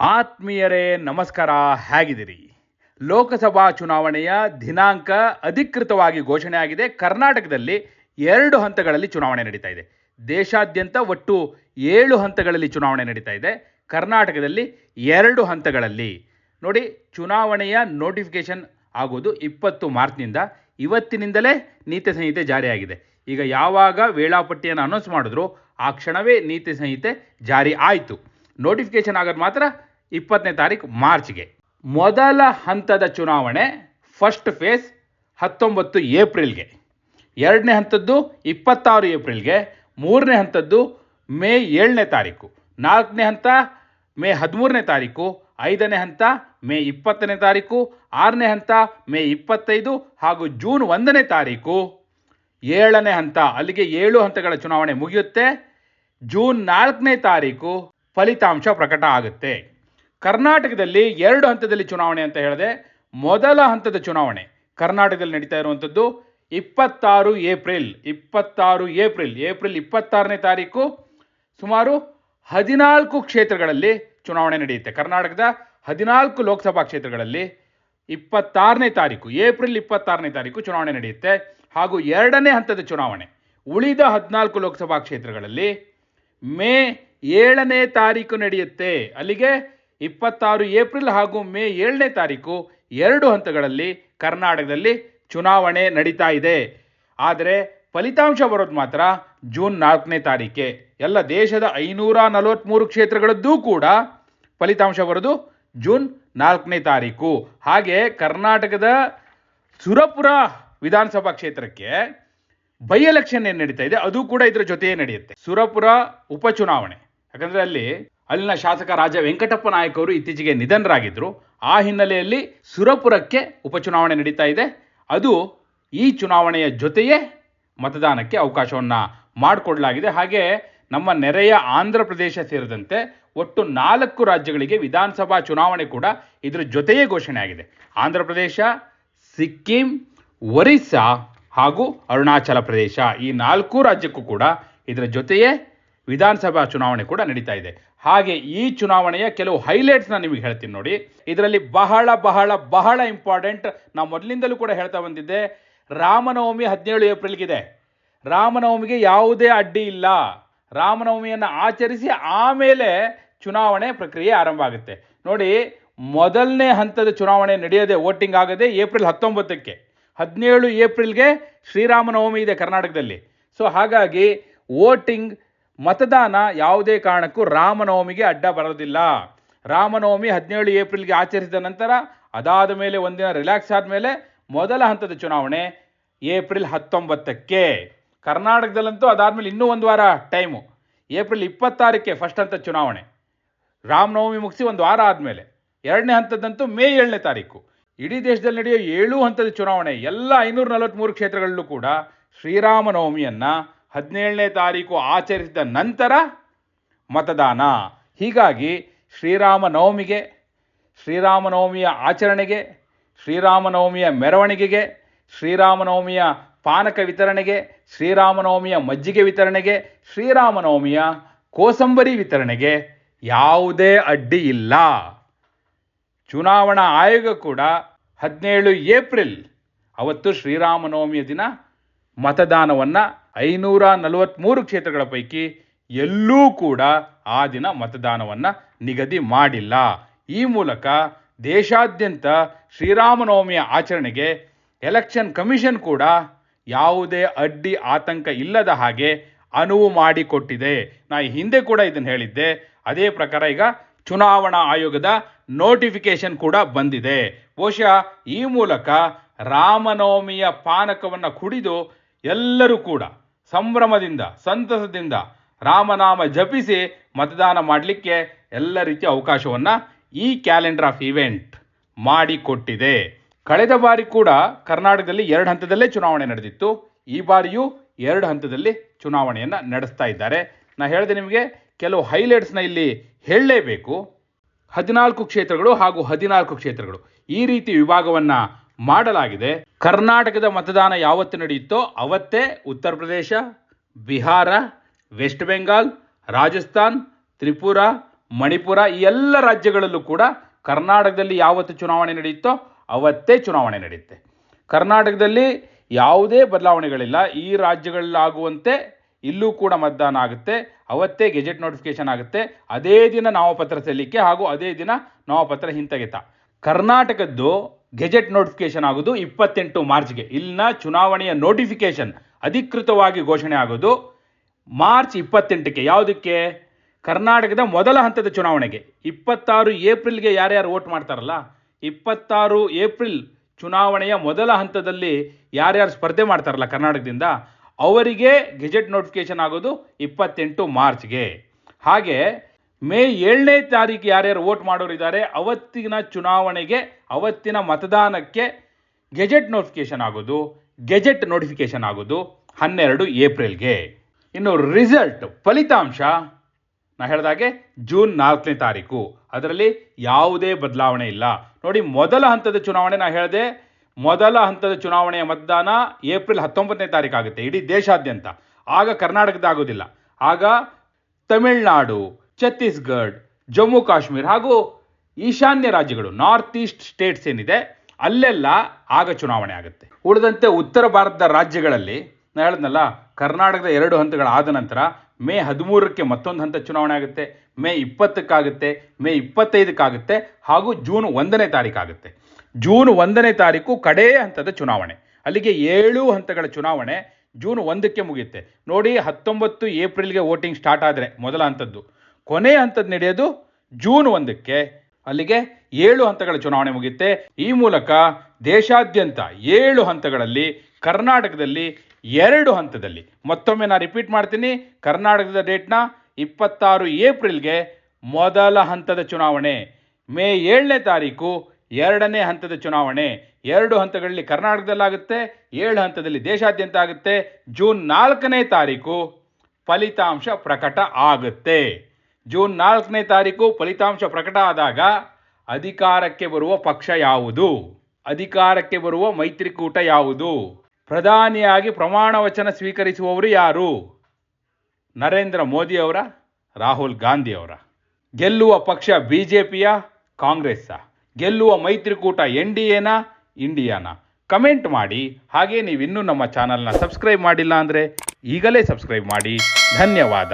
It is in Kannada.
ಆತ್ಮೀಯರೇ, ನಮಸ್ಕಾರ, ಹೇಗಿದ್ದೀರಿ? ಲೋಕಸಭಾ ಚುನಾವಣೆಯ ದಿನಾಂಕ ಅಧಿಕೃತವಾಗಿ ಘೋಷಣೆಯಾಗಿದೆ. ಕರ್ನಾಟಕದಲ್ಲಿ ಎರಡು ಹಂತಗಳಲ್ಲಿ ಚುನಾವಣೆ ನಡೀತಾ ಇದೆ. ದೇಶಾದ್ಯಂತ ಒಟ್ಟು ಏಳು ಹಂತಗಳಲ್ಲಿ ಚುನಾವಣೆ ನಡೀತಾ ಇದೆ. ಕರ್ನಾಟಕದಲ್ಲಿ ಎರಡು ಹಂತಗಳಲ್ಲಿ. ನೋಡಿ, ಚುನಾವಣೆಯ ನೋಟಿಫಿಕೇಷನ್ ಆಗೋದು ಇಪ್ಪತ್ತು ಮಾರ್ಚ್ನಿಂದ. ಇವತ್ತಿನಿಂದಲೇ ನೀತಿ ಸಂಹಿತೆ ಜಾರಿಯಾಗಿದೆ. ಈಗ ಯಾವಾಗ ವೇಳಾಪಟ್ಟಿಯನ್ನು ಅನೌನ್ಸ್ ಮಾಡಿದ್ರು, ಆ ಕ್ಷಣವೇ ನೀತಿ ಸಂಹಿತೆ ಜಾರಿ ಆಯಿತು. ನೋಟಿಫಿಕೇಷನ್ ಆಗೋದು ಮಾತ್ರ ಇಪ್ಪತ್ತನೇ ತಾರೀಕು ಮಾರ್ಚ್ಗೆ. ಮೊದಲ ಹಂತದ ಚುನಾವಣೆ ಫಸ್ಟ್ ಫೇಸ್ ಹತ್ತೊಂಬತ್ತು ಏಪ್ರಿಲ್ಗೆ. ಎರಡನೇ ಹಂತದ್ದು ಇಪ್ಪತ್ತಾರು ಏಪ್ರಿಲ್ಗೆ, ಮೂರನೇ ಹಂತದ್ದು ಮೇ ಏಳನೇ ತಾರೀಕು ನಾಲ್ಕನೇ ಹಂತ ಮೇ ಹದಿಮೂರನೇ ತಾರೀಕು ಐದನೇ ಹಂತ ಮೇ ಇಪ್ಪತ್ತನೇ ತಾರೀಕು ಆರನೇ ಹಂತ ಮೇ ಇಪ್ಪತ್ತೈದು ಹಾಗೂ ಜೂನ್ ಒಂದನೇ ತಾರೀಕು ಏಳನೇ ಹಂತ ಅಲ್ಲಿಗೆ ಏಳು ಹಂತಗಳ ಚುನಾವಣೆ ಮುಗಿಯುತ್ತೆ. ಜೂನ್ ನಾಲ್ಕನೇ ತಾರೀಕು ಫಲಿತಾಂಶ ಪ್ರಕಟ ಆಗುತ್ತೆ. ಕರ್ನಾಟಕದಲ್ಲಿ ಎರಡು ಹಂತದಲ್ಲಿ ಚುನಾವಣೆ ಅಂತ ಹೇಳಿದೆ. ಮೊದಲ ಹಂತದ ಚುನಾವಣೆ ಕರ್ನಾಟಕದಲ್ಲಿ ನಡೀತಾ ಇರುವಂಥದ್ದು ಇಪ್ಪತ್ತಾರು ಏಪ್ರಿಲ್ ಇಪ್ಪತ್ತಾರು ಏಪ್ರಿಲ್ ಏಪ್ರಿಲ್ ಇಪ್ಪತ್ತಾರನೇ ತಾರೀಕು. ಸುಮಾರು ಹದಿನಾಲ್ಕು ಕ್ಷೇತ್ರಗಳಲ್ಲಿ ಚುನಾವಣೆ ನಡೆಯುತ್ತೆ. ಕರ್ನಾಟಕದ ಹದಿನಾಲ್ಕು ಲೋಕಸಭಾ ಕ್ಷೇತ್ರಗಳಲ್ಲಿ ಇಪ್ಪತ್ತಾರನೇ ತಾರೀಕು, ಏಪ್ರಿಲ್ ಇಪ್ಪತ್ತಾರನೇ ತಾರೀಕು ಚುನಾವಣೆ ನಡೆಯುತ್ತೆ. ಹಾಗೂ ಎರಡನೇ ಹಂತದ ಚುನಾವಣೆ ಉಳಿದ ಹದಿನಾಲ್ಕು ಲೋಕಸಭಾ ಕ್ಷೇತ್ರಗಳಲ್ಲಿ ಮೇ ಏಳನೇ ತಾರೀಕು ನಡೆಯುತ್ತೆ. ಅಲ್ಲಿಗೆ ಇಪ್ಪತ್ತಾರು ಏಪ್ರಿಲ್ ಹಾಗೂ ಮೇ ಏಳನೇ ತಾರೀಕು ಎರಡು ಹಂತಗಳಲ್ಲಿ ಕರ್ನಾಟಕದಲ್ಲಿ ಚುನಾವಣೆ ನಡೀತಾ ಇದೆ. ಆದರೆ ಫಲಿತಾಂಶ ಬರೋದು ಮಾತ್ರ ಜೂನ್ ನಾಲ್ಕನೇ ತಾರೀಕೆ. ಎಲ್ಲ ದೇಶದ ಐನೂರ ನಲವತ್ತ್ಮೂರು ಕ್ಷೇತ್ರಗಳದ್ದೂ ಕೂಡ ಫಲಿತಾಂಶ ಬರೋದು ಜೂನ್ ನಾಲ್ಕನೇ ತಾರೀಕು. ಹಾಗೆ ಕರ್ನಾಟಕದ ಸುರಪುರ ವಿಧಾನಸಭಾ ಕ್ಷೇತ್ರಕ್ಕೆ ಬೈ ಎಲೆಕ್ಷನ್ ಏನು ನಡೀತಾ ಇದೆ, ಅದು ಕೂಡ ಇದರ ಜೊತೆಯೇ ನಡೆಯುತ್ತೆ. ಸುರಪುರ ಉಪಚುನಾವಣೆ. ಯಾಕಂದರೆ ಅಲ್ಲಿ ಅಲ್ಲಿನ ಶಾಸಕ ರಾಜ ವೆಂಕಟಪ್ಪ ನಾಯಕ್ ಅವರು ಇತ್ತೀಚೆಗೆ ನಿಧನರಾಗಿದ್ದರು ಆ ಹಿನ್ನೆಲೆಯಲ್ಲಿ ಸುರಪುರಕ್ಕೆ ಉಪಚುನಾವಣೆ ನಡೀತಾ ಇದೆ. ಅದು ಈ ಚುನಾವಣೆಯ ಜೊತೆಯೇ ಮತದಾನಕ್ಕೆ ಅವಕಾಶವನ್ನು ಮಾಡಿಕೊಡಲಾಗಿದೆ. ಹಾಗೆ ನಮ್ಮ ನೆರೆಯ ಆಂಧ್ರ ಪ್ರದೇಶ ಸೇರಿದಂತೆ ಒಟ್ಟು ನಾಲ್ಕು ರಾಜ್ಯಗಳಿಗೆ ವಿಧಾನಸಭಾ ಚುನಾವಣೆ ಕೂಡ ಇದರ ಜೊತೆಯೇ ಘೋಷಣೆ ಆಗಿದೆ. ಆಂಧ್ರ ಪ್ರದೇಶ, ಸಿಕ್ಕಿಂ, ಒರಿಸ್ಸಾ ಹಾಗೂ ಅರುಣಾಚಲ ಪ್ರದೇಶ ಈ ನಾಲ್ಕು ರಾಜ್ಯಕ್ಕೂ ಕೂಡ ಇದರ ಜೊತೆಯೇ ವಿಧಾನಸಭಾ ಚುನಾವಣೆ ಕೂಡ ನಡೀತಾ ಇದೆ. ಹಾಗೆ ಈ ಚುನಾವಣೆಯ ಕೆಲವು ಹೈಲೈಟ್ಸ್ನ ನಿಮಗೆ ಹೇಳ್ತೀನಿ ನೋಡಿ. ಇದರಲ್ಲಿ ಬಹಳ ಬಹಳ ಬಹಳ ಇಂಪಾರ್ಟೆಂಟ್ ನಾವು ಮೊದಲಿಂದಲೂ ಕೂಡ ಹೇಳ್ತಾ ಬಂದಿದ್ದೆ, ರಾಮನವಮಿ ಹದಿನೇಳು ಏಪ್ರಿಲ್ಗಿದೆ. ರಾಮನವಮಿಗೆ ಯಾವುದೇ ಅಡ್ಡಿ ಇಲ್ಲ. ರಾಮನವಮಿಯನ್ನು ಆಚರಿಸಿ ಆಮೇಲೆ ಚುನಾವಣೆ ಪ್ರಕ್ರಿಯೆ ಆರಂಭ ಆಗುತ್ತೆ. ನೋಡಿ, ಮೊದಲನೇ ಹಂತದ ಚುನಾವಣೆ ನಡೆಯೋದೇ ವೋಟಿಂಗ್ ಆಗದೆ ಏಪ್ರಿಲ್ ಹತ್ತೊಂಬತ್ತಕ್ಕೆ, ಹದಿನೇಳು ಏಪ್ರಿಲ್ಗೆ ಶ್ರೀರಾಮನವಮಿ ಇದೆ ಕರ್ನಾಟಕದಲ್ಲಿ. ಸೊ ಹಾಗಾಗಿ ವೋಟಿಂಗ್ ಮತದಾನ ಯಾವುದೇ ಕಾರಣಕ್ಕೂ ರಾಮನವಮಿಗೆ ಅಡ್ಡ ಬರೋದಿಲ್ಲ. ರಾಮನವಮಿ ಹದಿನೇಳು ಏಪ್ರಿಲ್ಗೆ ಆಚರಿಸಿದ ನಂತರ ಅದಾದ ಮೇಲೆ ಒಂದಿನ ರಿಲ್ಯಾಕ್ಸ್ ಆದಮೇಲೆ ಮೊದಲ ಹಂತದ ಚುನಾವಣೆ ಏಪ್ರಿಲ್ ಹತ್ತೊಂಬತ್ತಕ್ಕೆ. ಕರ್ನಾಟಕದಲ್ಲಂತೂ ಅದಾದಮೇಲೆ ಇನ್ನೂ ಒಂದು ವಾರ ಟೈಮು. ಏಪ್ರಿಲ್ ಇಪ್ಪತ್ತಾರಕ್ಕೆ ಫಸ್ಟ್ ಹಂತದ ಚುನಾವಣೆ. ರಾಮನವಮಿ ಮುಗಿಸಿ ಒಂದು ವಾರ ಆದಮೇಲೆ. ಎರಡನೇ ಹಂತದಂತೂ ಮೇ ಏಳನೇ ತಾರೀಕು. ಇಡೀ ದೇಶದಲ್ಲಿ ನಡೆಯೋ ಏಳು ಹಂತದ ಚುನಾವಣೆ, ಎಲ್ಲ ಐನೂರ ನಲವತ್ತ್ಮೂರು ಕ್ಷೇತ್ರಗಳಲ್ಲೂ ಕೂಡ ಶ್ರೀರಾಮನವಮಿಯನ್ನು ಹದಿನೇಳನೇ ತಾರೀಕು ಆಚರಿಸಿದ ನಂತರ ಮತದಾನ. ಹೀಗಾಗಿ ಶ್ರೀರಾಮನವಮಿಗೆ, ಶ್ರೀರಾಮನವಮಿಯ ಆಚರಣೆಗೆ, ಶ್ರೀರಾಮನವಮಿಯ ಮೆರವಣಿಗೆಗೆ, ಶ್ರೀರಾಮನವಮಿಯ ಪಾನಕ ವಿತರಣೆಗೆ, ಶ್ರೀರಾಮನವಮಿಯ ಮಜ್ಜಿಗೆ ವಿತರಣೆಗೆ, ಶ್ರೀರಾಮನವಮಿಯ ಕೋಸಂಬರಿ ವಿತರಣೆಗೆ ಯಾವುದೇ ಅಡ್ಡಿ ಇಲ್ಲ. ಚುನಾವಣಾ ಆಯೋಗ ಕೂಡ ಹದಿನೇಳು ಏಪ್ರಿಲ್, ಅವತ್ತು ಶ್ರೀರಾಮನವಮಿಯ ದಿನ ಮತದಾನವನ್ನು ಐನೂರ ನಲವತ್ತ್ಮೂರು ಕ್ಷೇತ್ರಗಳ ಪೈಕಿ ಎಲ್ಲೂ ಕೂಡ ಆ ದಿನ ಮತದಾನವನ್ನು ನಿಗದಿ ಮಾಡಿಲ್ಲ. ಈ ಮೂಲಕ ದೇಶಾದ್ಯಂತ ಶ್ರೀರಾಮನವಮಿಯ ಆಚರಣೆಗೆ ಎಲೆಕ್ಷನ್ ಕಮಿಷನ್ ಕೂಡ ಯಾವುದೇ ಅಡ್ಡಿ ಆತಂಕ ಇಲ್ಲದ ಹಾಗೆ ಅನುವು ಮಾಡಿಕೊಟ್ಟಿದೆ. ನಾ ಹಿಂದೆ ಕೂಡ ಇದನ್ನು ಹೇಳಿದ್ದೆ. ಅದೇ ಪ್ರಕಾರ ಈಗ ಚುನಾವಣಾ ಆಯೋಗದ ನೋಟಿಫಿಕೇಶನ್ ಕೂಡ ಬಂದಿದೆ. ಬಹುಶಃ ಈ ಮೂಲಕ ರಾಮನವಮಿಯ ಪಾನಕವನ್ನು ಕುಡಿದು ಎಲ್ಲರೂ ಕೂಡ ಸಂಭ್ರಮದಿಂದ, ಸಂತಸದಿಂದ ರಾಮನಾಮ ಜಪಿಸಿ ಮತದಾನ ಮಾಡಲಿಕ್ಕೆ ಎಲ್ಲ ರೀತಿಯ ಅವಕಾಶವನ್ನು ಈ ಕ್ಯಾಲೆಂಡರ್ ಆಫ್ ಇವೆಂಟ್ ಮಾಡಿಕೊಟ್ಟಿದೆ. ಕಳೆದ ಬಾರಿ ಕೂಡ ಕರ್ನಾಟಕದಲ್ಲಿ ಎರಡು ಹಂತದಲ್ಲೇ ಚುನಾವಣೆ ನಡೆದಿತ್ತು. ಈ ಬಾರಿಯೂ ಎರಡು ಹಂತದಲ್ಲಿ ಚುನಾವಣೆಯನ್ನು ನಡೆಸ್ತಾ ಇದ್ದಾರೆ. ನಾ ಹೇಳಿದೆ ನಿಮಗೆ, ಕೆಲವು ಹೈಲೈಟ್ಸ್ನ ಇಲ್ಲಿ ಹೇಳಲೇಬೇಕು. ಹದಿನಾಲ್ಕು ಕ್ಷೇತ್ರಗಳು ಹಾಗೂ ಹದಿನಾಲ್ಕು ಕ್ಷೇತ್ರಗಳು ಈ ರೀತಿ ವಿಭಾಗವನ್ನು ಮಾಡಲಾಗಿದೆ. ಕರ್ನಾಟಕದ ಮತದಾನ ಯಾವತ್ತು ನಡೆಯುತ್ತೋ ಅವತ್ತೇ ಉತ್ತರ ಪ್ರದೇಶ, ಬಿಹಾರ, ವೆಸ್ಟ್ ಬೆಂಗಾಲ್, ರಾಜಸ್ಥಾನ್, ತ್ರಿಪುರ, ಮಣಿಪುರ ಈ ಎಲ್ಲ ರಾಜ್ಯಗಳಲ್ಲೂ ಕೂಡ ಕರ್ನಾಟಕದಲ್ಲಿ ಯಾವತ್ತು ಚುನಾವಣೆ ನಡೆಯುತ್ತೋ ಅವತ್ತೇ ಚುನಾವಣೆ ನಡೆಯುತ್ತೆ. ಕರ್ನಾಟಕದಲ್ಲಿ ಯಾವುದೇ ಬದಲಾವಣೆಗಳಿಲ್ಲ. ಈ ರಾಜ್ಯಗಳಲ್ಲಾಗುವಂತೆ ಇಲ್ಲೂ ಕೂಡ ಮತದಾನ ಆಗುತ್ತೆ. ಅವತ್ತೇ ಗೆಜೆಟ್ ನೋಟಿಫಿಕೇಶನ್ ಆಗುತ್ತೆ. ಅದೇ ದಿನ ನಾಮಪತ್ರ ಸಲ್ಲಿಕೆ ಹಾಗೂ ಅದೇ ದಿನ ನಾಮಪತ್ರ ಹಿಂತೆಗೆತ. ಕರ್ನಾಟಕದ್ದು ಗೆಜೆಟ್ ನೋಟಿಫಿಕೇಶನ್ ಆಗೋದು ಇಪ್ಪತ್ತೆಂಟು ಮಾರ್ಚ್ಗೆ. ಇಲ್ಲಿನ ಚುನಾವಣೆಯ ನೋಟಿಫಿಕೇಶನ್ ಅಧಿಕೃತವಾಗಿ ಘೋಷಣೆ ಆಗೋದು ಮಾರ್ಚ್ ಇಪ್ಪತ್ತೆಂಟಕ್ಕೆ. ಯಾವುದಕ್ಕೆ? ಕರ್ನಾಟಕದ ಮೊದಲ ಹಂತದ ಚುನಾವಣೆಗೆ. ಇಪ್ಪತ್ತಾರು ಏಪ್ರಿಲ್ಗೆ ಯಾರ್ಯಾರು ವೋಟ್ ಮಾಡ್ತಾರಲ್ಲ, ಇಪ್ಪತ್ತಾರು ಏಪ್ರಿಲ್ ಚುನಾವಣೆಯ ಮೊದಲ ಹಂತದಲ್ಲಿ ಯಾರ್ಯಾರು ಸ್ಪರ್ಧೆ ಮಾಡ್ತಾರಲ್ಲ ಕರ್ನಾಟಕದಿಂದ, ಅವರಿಗೆ ಗೆಜೆಟ್ ನೋಟಿಫಿಕೇಶನ್ ಆಗೋದು ಇಪ್ಪತ್ತೆಂಟು ಮಾರ್ಚ್ಗೆ. ಹಾಗೆ ಮೇ ಏಳನೇ ತಾರೀಕು ಯಾರ್ಯಾರು ವೋಟ್ ಮಾಡೋರಿದ್ದಾರೆ, ಅವತ್ತಿನ ಚುನಾವಣೆಗೆ, ಅವತ್ತಿನ ಮತದಾನಕ್ಕೆ ಗೆಜೆಟ್ ನೋಟಿಫಿಕೇಶನ್ ಆಗೋದು, ಗೆಜೆಟ್ ನೋಟಿಫಿಕೇಶನ್ ಆಗೋದು ಹನ್ನೆರಡು ಏಪ್ರಿಲ್ಗೆ. ಇನ್ನು ರಿಸಲ್ಟ್, ಫಲಿತಾಂಶ, ನಾ ಹೇಳಿದಾಗೆ ಜೂನ್ ನಾಲ್ಕನೇ ತಾರೀಕು. ಅದರಲ್ಲಿ ಯಾವುದೇ ಬದಲಾವಣೆ ಇಲ್ಲ. ನೋಡಿ, ಮೊದಲ ಹಂತದ ಚುನಾವಣೆ ನಾ ಹೇಳಿದೆ, ಮೊದಲ ಹಂತದ ಚುನಾವಣೆಯ ಮತದಾನ ಏಪ್ರಿಲ್ ಹತ್ತೊಂಬತ್ತನೇ ತಾರೀಕು ಆಗುತ್ತೆ, ಇಡೀ ದೇಶಾದ್ಯಂತ. ಆಗ ಕರ್ನಾಟಕದ ಆಗೋದಿಲ್ಲ ಆಗ ತಮಿಳುನಾಡು ಛತ್ತೀಸ್ಗಢ, ಜಮ್ಮು ಕಾಶ್ಮೀರ ಹಾಗೂ ಈಶಾನ್ಯ ರಾಜ್ಯಗಳು, ನಾರ್ತ್ ಈಸ್ಟ್ ಸ್ಟೇಟ್ಸ್ ಏನಿದೆ, ಅಲ್ಲೆಲ್ಲ ಆಗ ಚುನಾವಣೆ ಆಗುತ್ತೆ. ಉಳಿದಂತೆ ಉತ್ತರ ಭಾರತದ ರಾಜ್ಯಗಳಲ್ಲಿ ನಾನು ಹೇಳಿದ್ನಲ್ಲ, ಕರ್ನಾಟಕದ ಎರಡು ಹಂತಗಳಾದ ನಂತರ ಮೇ ಹದಿಮೂರಕ್ಕೆ ಮತ್ತೊಂದು ಹಂತ ಚುನಾವಣೆ ಆಗುತ್ತೆ, ಮೇ ಇಪ್ಪತ್ತಕ್ಕಾಗುತ್ತೆ, ಮೇ ಇಪ್ಪತ್ತೈದಕ್ಕಾಗುತ್ತೆ ಹಾಗೂ ಜೂನ್ ಒಂದನೇ ತಾರೀಕಾಗುತ್ತೆ ಜೂನ್ ಒಂದನೇ ತಾರೀಕು ಕಡೇ ಹಂತದ ಚುನಾವಣೆ. ಅಲ್ಲಿಗೆ ಏಳು ಹಂತಗಳ ಚುನಾವಣೆ ಜೂನ್ ಒಂದಕ್ಕೆ ಮುಗಿಯುತ್ತೆ. ನೋಡಿ ಹತ್ತೊಂಬತ್ತು ಏಪ್ರಿಲ್ಗೆ ವೋಟಿಂಗ್ ಸ್ಟಾರ್ಟ್ ಆದರೆ ಮೊದಲ ಹಂತದ್ದು. ಕೊನೆ ಹಂತದ ನಡೆಯೋದು ಜೂನ್ ಒಂದಕ್ಕೆ. ಅಲ್ಲಿಗೆ ಏಳು ಹಂತಗಳ ಚುನಾವಣೆ ಮುಗಿಯುತ್ತೆ. ಈ ಮೂಲಕ ದೇಶಾದ್ಯಂತ ಏಳು ಹಂತಗಳಲ್ಲಿ ಕರ್ನಾಟಕದಲ್ಲಿ ಎರಡು ಹಂತದಲ್ಲಿ. ಮತ್ತೊಮ್ಮೆ ನಾನು ರಿಪೀಟ್ ಮಾಡ್ತೀನಿ. ಕರ್ನಾಟಕದ ಡೇಟ್ನ ಇಪ್ಪತ್ತಾರು ಏಪ್ರಿಲ್ಗೆ ಮೊದಲ ಹಂತದ ಚುನಾವಣೆ. ಮೇ ಏಳನೇ ತಾರೀಕು ಎರಡನೇ ಹಂತದ ಚುನಾವಣೆ. ಎರಡು ಹಂತಗಳಲ್ಲಿ ಕರ್ನಾಟಕದಲ್ಲಾಗುತ್ತೆ, ಏಳು ಹಂತದಲ್ಲಿ ದೇಶಾದ್ಯಂತ ಆಗುತ್ತೆ. ಜೂನ್ ನಾಲ್ಕನೇ ತಾರೀಕು ಫಲಿತಾಂಶ ಪ್ರಕಟ ಆಗುತ್ತೆ. ಜೂನ್ ನಾಲ್ಕನೇ ತಾರೀಕು ಫಲಿತಾಂಶ ಪ್ರಕಟ ಆದಾಗ ಅಧಿಕಾರಕ್ಕೆ ಬರುವ ಪಕ್ಷ ಯಾವುದು? ಅಧಿಕಾರಕ್ಕೆ ಬರುವ ಮೈತ್ರಿಕೂಟ ಯಾವುದು? ಪ್ರಧಾನಿಯಾಗಿ ಪ್ರಮಾಣ ವಚನ ಸ್ವೀಕರಿಸುವವರು ಯಾರು? ನರೇಂದ್ರ ಮೋದಿ ಅವರ, ರಾಹುಲ್ ಗಾಂಧಿಯವರ ಗೆಲ್ಲುವ ಪಕ್ಷ ಬಿ ಜೆ ಪಿಯ ಕಾಂಗ್ರೆಸ್ಸ? ಗೆಲ್ಲುವ ಮೈತ್ರಿಕೂಟ ಎನ್ ಡಿ ಎನ, ಇಂಡಿಯಾನ? ಕಮೆಂಟ್ ಮಾಡಿ. ಹಾಗೆ ನೀವು ಇನ್ನೂ ನಮ್ಮ ಚಾನಲ್ನ ಸಬ್ಸ್ಕ್ರೈಬ್ ಮಾಡಿಲ್ಲ ಅಂದರೆ ಈಗಲೇ ಸಬ್ಸ್ಕ್ರೈಬ್ ಮಾಡಿ. ಧನ್ಯವಾದ.